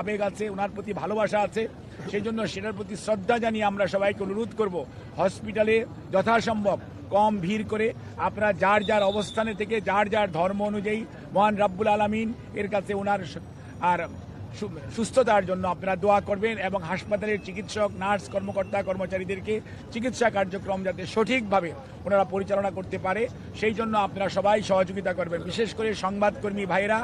আবেগ আছে, ওনার প্রতি ভালোবাসা আছে সেই জন্য সেটার প্রতি শ্রদ্ধা জানিয়ে আমরা সবাইকে অনুরোধ করব, হসপিটালে যথাসম্ভব কম ভিড় করে আপনারা যার যার অবস্থানে থেকে, যার যার ধর্ম অনুযায়ী মহান রাব্বুল আলমিন এর কাছে ওনার আর সুস্থতার জন্য আপনারা দোয়া করবেন এবং হাসপাতালের চিকিৎসক, নার্স, কর্মকর্তা, কর্মচারীদেরকে চিকিৎসা কার্যক্রম যাতে সঠিকভাবে ওনারা পরিচালনা করতে পারে, সেই জন্য আপনারা সবাই সহযোগিতা করবেন। বিশেষ করে সংবাদকর্মী ভাইরা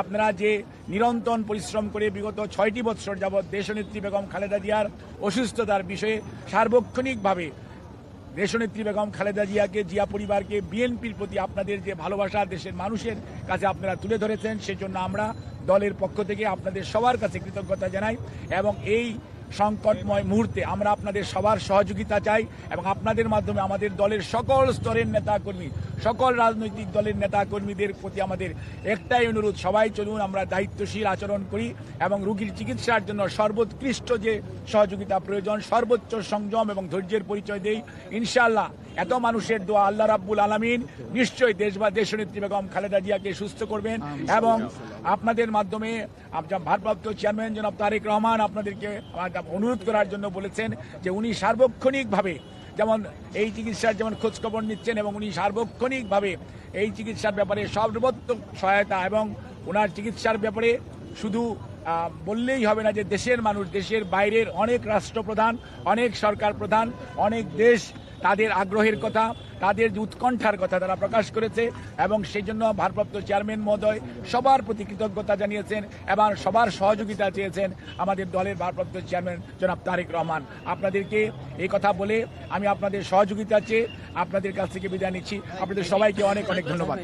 আপনারা যে নিরন্তর পরিশ্রম করে বিগত ছয়টি বৎসর যাবৎ দেশনেত্রী বেগম খালেদা জিয়ার অসুস্থতার বিষয়ে সার্বক্ষণিকভাবে দেশনেত্রী বেগম খালেদা জিয়াকে, জিয়া পরিবারকে, বিএনপির প্রতি আপনাদের যে ভালোবাসা দেশের মানুষের কাছে আপনারা তুলে ধরেছেন, সেজন্য আমরা দলের পক্ষ থেকে আপনাদের সবার কাছে কৃতজ্ঞতা জানাই এবং এই সংকটময় মুহূর্তে আমরা আপনাদের সবার সহযোগিতা চাই এবং আপনাদের মাধ্যমে আমাদের দলের সকল স্তরের নেতাকর্মী সকল রাজনৈতিক দলের নেতাকর্মীদের প্রতি আমাদের একটাই অনুরোধ সবাই চলুন আমরা দায়িত্বশীল আচরণ করি এবং রুগীর চিকিৎসার জন্য সর্বোৎকৃষ্ট যে সহযোগিতা প্রয়োজন সর্বোচ্চ সংযম এবং ধৈর্যের পরিচয় দেই। ইনশাআল্লাহ এত মানুষের দোয়া আল্লাহ রাব্বুল আলামিন নিশ্চয়ই দেশ বা দেশনেত্রী বেগম খালেদা জিয়াকে সুস্থ করবেন এবং আপনাদের মাধ্যমে ভারপ্রাপ্ত চেয়ারম্যান জনাব তারেক রহমান আপনাদেরকে অনুরোধ করার জন্য বলেছেন যে উনি সার্বক্ষণিকভাবে যেমন এই চিকিৎসার যেমন খোঁজখবর নিচ্ছেন এবং উনি সার্বক্ষণিকভাবে এই চিকিৎসার ব্যাপারে সর্বোত্তম সহায়তা এবং ওনার চিকিৎসার ব্যাপারে শুধু বললেই হবে না যে দেশের মানুষ, দেশের বাইরের অনেক রাষ্ট্রপ্রধান, অনেক সরকার প্রধান, অনেক দেশ তাদের আগ্রহের কথা, তাদের উৎকণ্ঠার কথা তারা প্রকাশ করেছে এবং সেই জন্য ভারপ্রাপ্ত চেয়ারম্যান মহোদয় সবার প্রতি কৃতজ্ঞতা জানিয়েছেন এবং সবার সহযোগিতা চেয়েছেন আমাদের দলের ভারপ্রাপ্ত চেয়ারম্যান জনাব তারেক রহমান। আপনাদেরকে এই কথা বলে আমি আপনাদের সহযোগিতা চেয়ে আপনাদের কাছ থেকে বিদায় নিচ্ছি। আপনাদের সবাইকে অনেক অনেক ধন্যবাদ?